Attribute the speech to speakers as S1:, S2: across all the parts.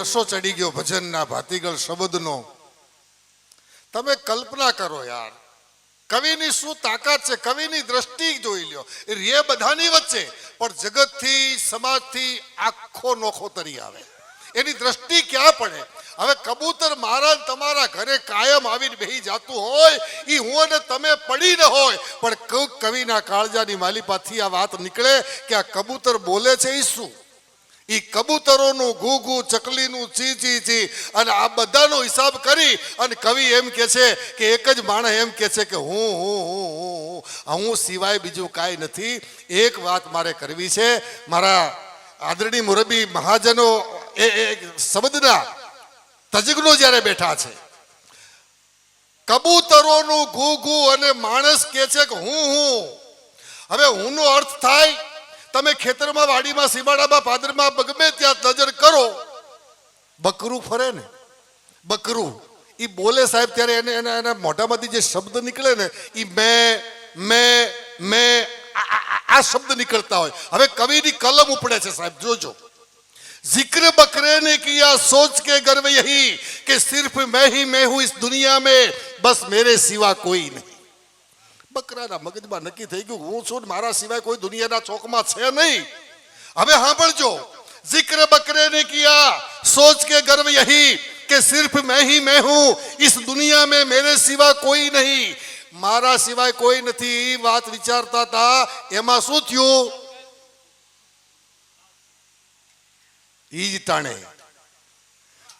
S1: રસો ચડી ગયો ભજનના ભાતીગળ શબ્દનો. તમે કલ્પના કરો યાર, કવિની શું તાકાત છે? કવિની દ્રષ્ટિ જોઈ લ્યો. રે બધાની વચ્ચે, પણ જગતથી, સમાજથી આખો નોખો તરી આવે. એની દ્રષ્ટિ ક્યાં પડે? હવે કબૂતર મારા તમારા ઘરે કાયમ આવીને બેહી જાતું હોય એ હું અને તમે પડી ન હોય. પણ કવિના કાળજાની માલિપાથી આ વાત નીકળે કે આ કબૂતર બોલે છે એ શું? ઈ કબૂતરોનું ઘૂ ઘૂ ચકલીનું ચી ચી ચી અને આ બધાનો હિસાબ કરી અને કવિ એમ કે છે કે એક જ માણસ એમ કે છે કે હું હું હું હું હું. હું સિવાય બીજું કાંઈ નથી. એક વાત મારે કરવી છે. મારા આદરણી મુરબી મહાજનો એ એ શબ્દના તજજ્ઞો જ્યારે બેઠા છે, કબૂતરોનું ઘૂ ઘૂ અને માણસ કે છે કે હું હું. હવે હુંનો અર્થ થાય તમે ખેતરમાં વાડીમાં સીમાડામાં પાદરમાં ગમે ત્યાં નજર કરો બકરું ફરે ને બકરું એ બોલે સાહેબ ત્યારે એને એના એના મોઢામાંથી જે શબ્દ નીકળે ને એ મેં મેં મેં આ- આ આ- આ શબ્દ નીકળતા હોય હવે કવિની કલમ ઉપડે છે સાહેબ જોજો जिक्र बकरे ने किया सोच के गर्व यही कि सिर्फ मैं ही मैं हूं इस दुनिया में बस मेरे सिवा કોઈ નહીં બકરાના મગજમાં નક્કી થઈ ગયું હું છું ને મારા સિવાય કોઈ દુનિયાના ચોકમાં છે નહીં હવે સાંભળજો जिक्र बकरे ने किया सोच के गर्व यही कि सिर्फ मैं ही मैं हूं इस दुनिया में मेरे सिवा કોઈ નહીં મારા સિવાય કોઈ નથી એ વાત વિચારતા હતા એમાં શું થયું ईज टाणे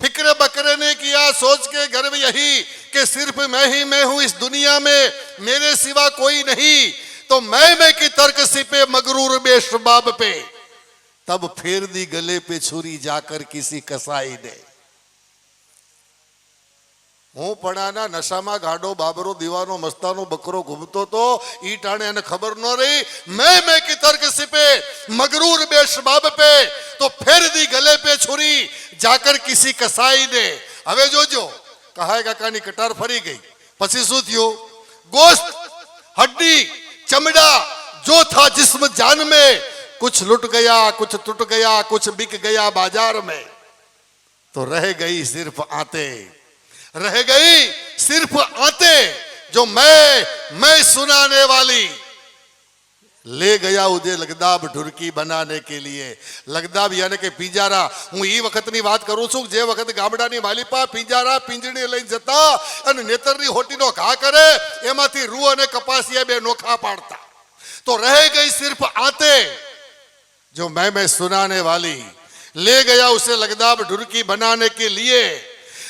S1: फिक्र बकरे ने किया सोच के गर्व यही कि सिर्फ मैं ही मैं हूं इस दुनिया में मेरे सिवा कोई नहीं तो मैं मैं की तर्क सिपे मगरूर बे शबाब पे तब फेर दी गले पे छुरी जाकर किसी कसाई ने હું પડાના નશામાં ગાડો બાબરો દીવાનો મસ્તાનો બકરો ઘૂમતો તો ઈ ટાણે એને ખબર ન રહી મેં મેં કી તર્ક સિપે મગરૂર બે શબાબ પે તો ફેર દી ગલે પે છુરી જાકર કિસી કસાઈ ને હવે જોજો કહાય કાકાની કટાર ફરી ગઈ પછી શું થયું ગોશ્ત હડ્ડી ચમડા जो था जिस्म जान में कुछ लुट गया कुछ टूट गया कुछ बिक गया बाजार में तो रह गई सिर्फ आते रह गई सिर्फ आते जो मैं मैं सुनाने वाली ले गया उदे લગદાબ ઢુરકી બનાને કે લીએ લગદાબ યાને કે પિંજારા હું એ વખતની વાત કરું છું જે વખત ગામડાની માલિપા પિંજારા પિંજણી લઈને જતા અને નેતરની હોટીનો ઘા કરે એમાંથી રૂ અને કપાસિયા બે નોખા પાડતા तो रह गई सिर्फ आते जो मैं मैं सुनाने वाली ले गया उसे लगदाब ढुरकी बनाने के लिए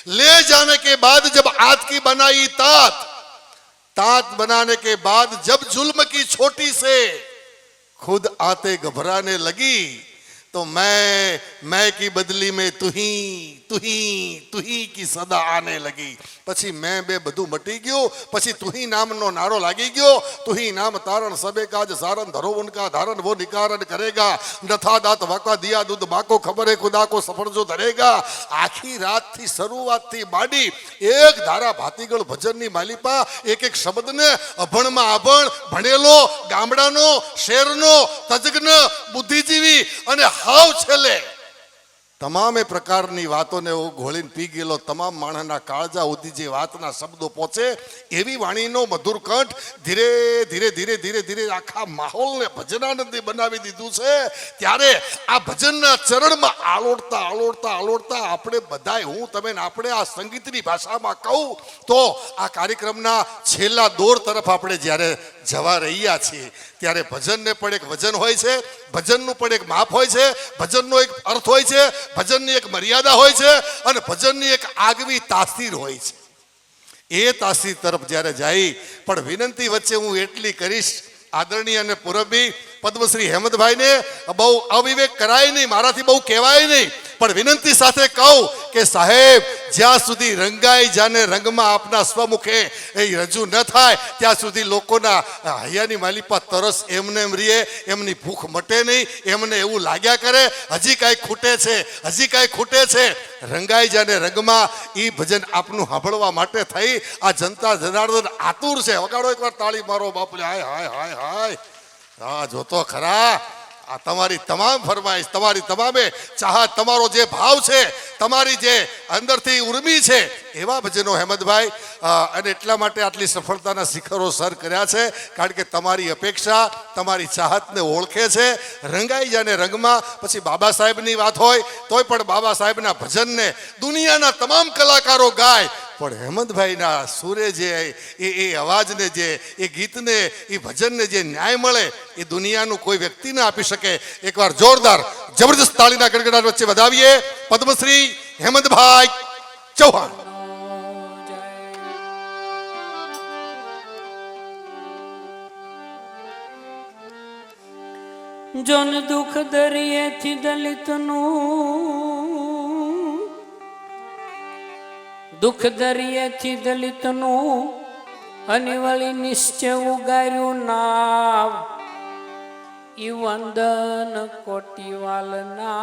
S1: ले जाने के बाद जब आत की बनाई तात तात बनाने के बाद जब जुल्म की छोटी से खुद आते घबराने लगी तो मैं मैं की बदली में तुही તુહી તુહી કી સદા આને લગી. પછી મેં બે બધું મટી ગયું, પછી તુહી નામનો નારો લાગી ગયો. તુહી નામ તારણ સબે કાજ સારણ ધરો ઉનકા ધારણ વો નિકારણ કરેગા. નથા દાત વાકા દિયા દૂધ બાકો ખબરે ખુદા કો સફરજો ધરેગા. આખી રાતથી શરૂઆતથી માંડી એક ધારા ભાતીગળ ભજનની માલિપા, એક એક શબ્દને અભણમાં અભણ, ભણેલો, ગામડાનો, શેરનો, તજજ્ઞ, બુદ્ધિજીવી અને હાવ છેલ્લે તમામે પ્રકારની વાતોને હું ઘોળીને પી ગયેલો, તમામ માણસના કાળજા ઉધી જે વાતના શબ્દો પહોંચે, એવી વાણીનો મધુર કંઠ ધીરે ધીરે ધીરે ધીરે ધીરે આખા માહોલને ભજનાનંદી બનાવી દીધું છે. ત્યારે આ ભજનના ચરણમાં આલોડતા આલોડતા આલોડતા આપણે બધાય, હું તમે આપણે આ સંગીતની ભાષામાં કહું, તો આ કાર્યક્રમના છેલ્લા દોર તરફ આપણે જ્યારે જવા રહ્યા છીએ, ત્યારે ભજનને પણ એક વજન હોય છે, ભજનનું પણ એક માપ હોય છે, ભજનનો એક અર્થ હોય છે ભજનની એક મર્યાદા હોય છે અને ભજનની એક આગવી તાસીર હોય છે. એ તાસીર તરફ જ્યારે જાય, પણ વિનંતી વચ્ચે હું એટલી કરીશ, આદરણીય અને પૂરબી પદ્મશ્રી હેમંતભાઈને, બહુ અવિવેક કરાય નહીં, મારાથી બહુ કહેવાય નહીં, પણ વિનંતી સાથે કહું કે સાહેબ જ્યાં સુધી રંગાઈ જાને રંગમાં આપના સ્વમુખે એ રજૂ ન થાય, ત્યાં સુધી લોકોના હૈયાની માલિપા તરસ એમને એમ રીએ, એમની ભૂખ મટે નહીં, એમને એવું લાગ્યા કરે, હજી કાંઈ ખૂટે છે, હજી કાંઈ ખૂટે છે. રંગાઈ જાને રંગમાં એ ભજન આપનું સાંભળવા માટે થઈ, આ જનતા જનાર્દન આતુર છે. વગાડો એકવાર તાળી મારો બાપલે, હાય હાય હાય હાય. હા જોતો ખરા. આ તમારી તમામ ફરમાઈશ, તમારી તમામે ચાહત, તમારો જે ભાવ છે, તમારી જે અંદરથી ઉર્મી છે, એવા ભજનો હેમંતભાઈ અને એટલા માટે આટલી સફળતાના શિખરો સર કર્યા છે, કારણ કે તમારી અપેક્ષા, તમારી ચાહતને ઓળખે છે, રંગાઈ જાય ને રંગમાં, પછી બાબા સાહેબની વાત હોય, તોય પણ બાબા સાહેબના ભજનને દુનિયાના તમામ કલાકારો ગાય પણ હેમંતભાઈના સુરે જે એ એ અવાજને જે, એ ગીતને, એ ભજનને જે ન્યાય મળે, એ દુનિયાનું કોઈ વ્યક્તિ ના આપી શકે. એકવાર જોરદાર, જબરદસ્ત તાળીના ગડગડાટ વચ્ચે વધાવીએ. પદ્મશ્રી હેમંતભાઈ ચૌહાણ.
S2: જન દુઃખ દરિયેથી દલિતનું દુઃખ દરિયેથી દલિતનું અને વળી નિશ્ચય ઉગાર્યું નામ. ઈ વંદન કોટીવાલના.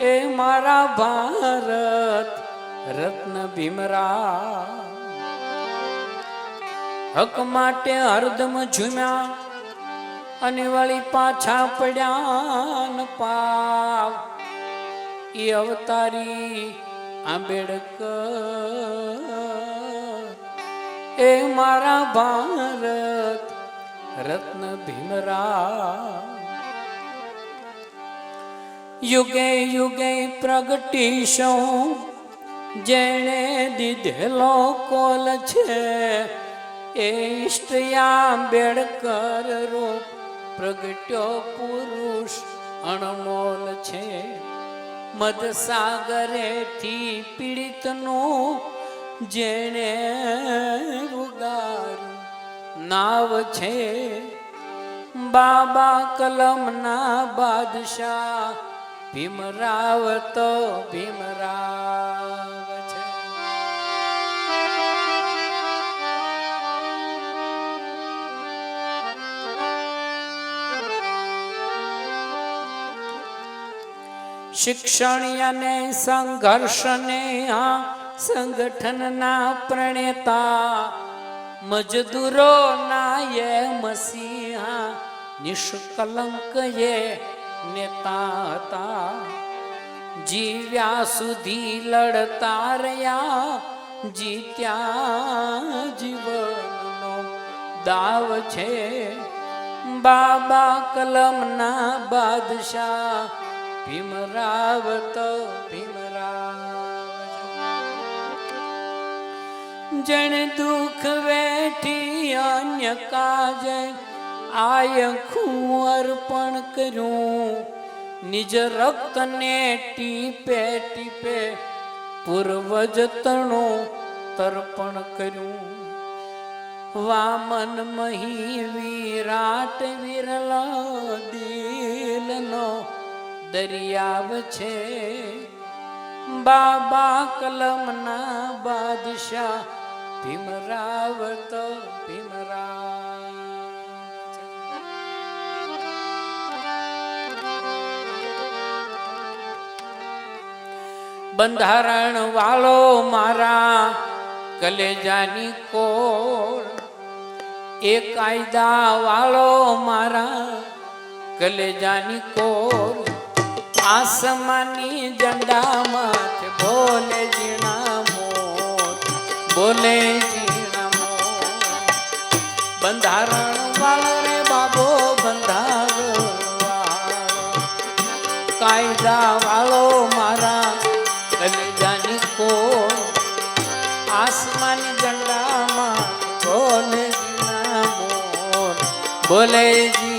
S2: એ મારા ભારત રત્ન ભીમરા હક માટે હરદમ ઝૂમ્યા અને વળી પાછા પડ્યા ન પાવ. એ અવતારી આંબેડકર. એ મારા ભારત રત્ન ભીમરા યુગે યુગે પ્રગટીશું જેણે દીધેલો કોલ છે, એ આંબેડકર રૂપ પ્રગટ્યો પુરુષ અણમોલ છે. મદસાગરેથી પીડિતનું જેણે ઉગાર નાવ છે બાબા કલમના બાદશાહ. ભીમરાવ તો ભીમરાવ. છે શિક્ષણ અને સંઘર્ષને, આ સંગઠનના પ્રણેતા મજદૂરો નાય મસીહા નિષ્કલંક એ નેતા હતા. જીવ્યા સુધી લડતા રહ્યા, જીત્યા જીવનનો દાવ છે. બાબા કલમના બાદશાહ ભીમરાવ તો ભીમરાવ જણ દુઃખ વેઠી અન્ય કાજે આયખું અર્પણ કર્યું. નિજ રક્તને ટીપે ટીપે પૂર્વજ તણો તર્પણ કર્યું. વામન મહી વિરાટ વિરલ દિલનો દરિયાવ છે. બાબા કલમના બાદશાહ ભીમરાવ તો ભીમરાવ બંધારણ વાળો મારા કલેજાની કોળ. એ કાયદા વાળો મારા કલેજાની કોળ. આસમાની ઝંડામાં બોલે જીણા મોર બોલે જીણા મોર બંધારણ વાળો રે બાબો બંધારણ કાયદા વાળો મારા કલેજાની કો આસમાની ઝંડામાં બોલે જીણા મોર બોલે જીણા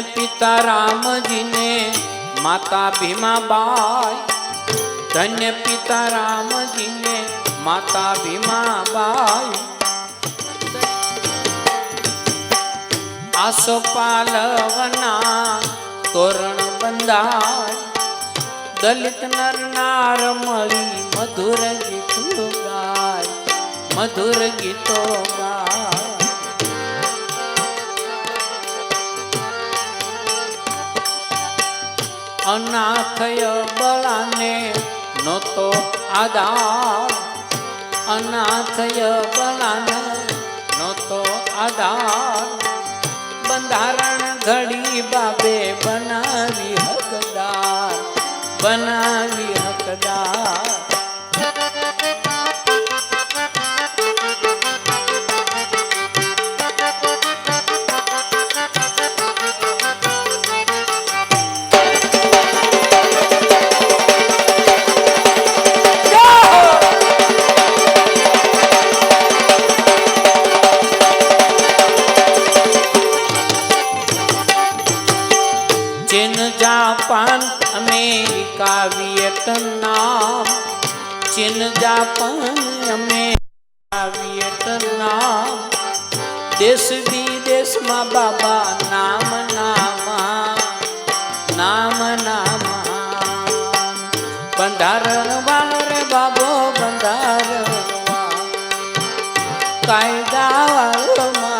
S2: ધન્ય પિતા રામજીને માતા ભીમાબાઈ ધન્ય પિતા રામજીને માતા ભીમા બાઈ આસો પાલવના તોરણ બંધાય દલિત નર નાર મળી મધુર ગીતો ગાય મધુર ગીતો ગાય અનાથય બળાને નહોતો આધાર. અનાથય બળાને નહોતો આધાર. બંધારણ ઘડી બાબે બનાવી હકદાર. બનાવી હકદાર. વિયેટનામ ચીન જાપાન અમેરિકા વિયેટનામ દેશ વિદેશમાં બાબા નામ નામા નામ નામા બંધારણ વાળો રે બાબો બંધારણ વાળો. કાયદા વાળો મારા કલેજાની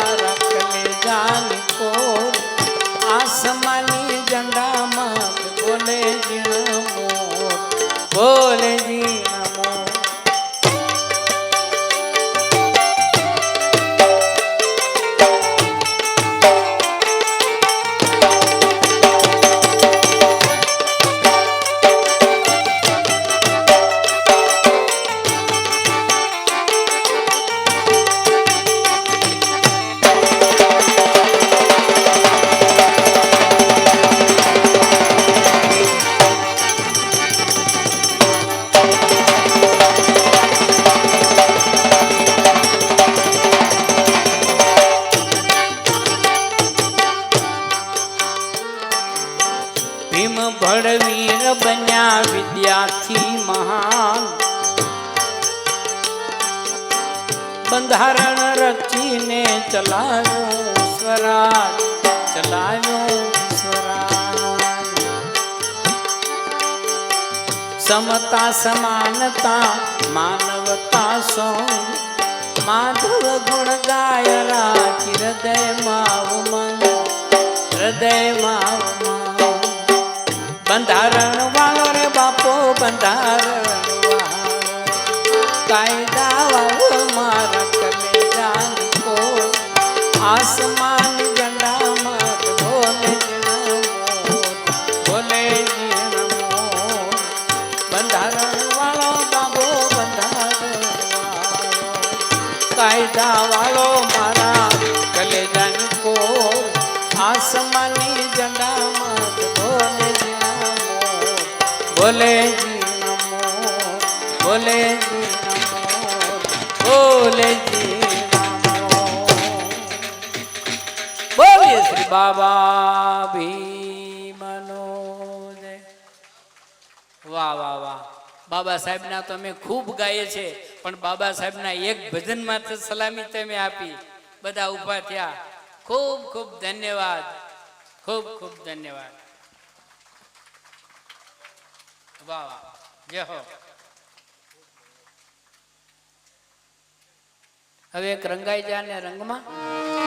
S2: ભીમ ભડવીર બન્યા વિદ્યાર્થી મહાન બંધારણ રચીને ચલાવ્યો સ્વરાજ ચલાવ્યો સ્વરાજ સમતા સમાનતા માનવતા સો માધવ ગુણ ગાય રાખી હૃદયમાં ઉમંગ હૃદયમાં ઉમંગ બંધારણ વાળો રે બાપો, બંધારણ કાયદા વાળો મારા કલેજાન કો આસમાન બોલે જીણ મોર બોલે મોર બંધારણ વાળો બાબો બંધારણ કાયદા વાળો મારા કલેજાની કોર આસમાની બોલે મોર બોલે બોલે બોલે બોલીએ શ્રી બાબા ભીમનો વાહ વાહ વાહ. બાબા સાહેબના તો અમે ખૂબ ગાઈએ છે, પણ બાબા સાહેબના એક ભજનમાં તો સલામી તમે આપી. બધા ઊભા થયા. ખૂબ ખૂબ ધન્યવાદ. ખૂબ ખૂબ ધન્યવાદ. વાહ વાહ જય હો હવે એક રંગાઈ જા ને રંગમાં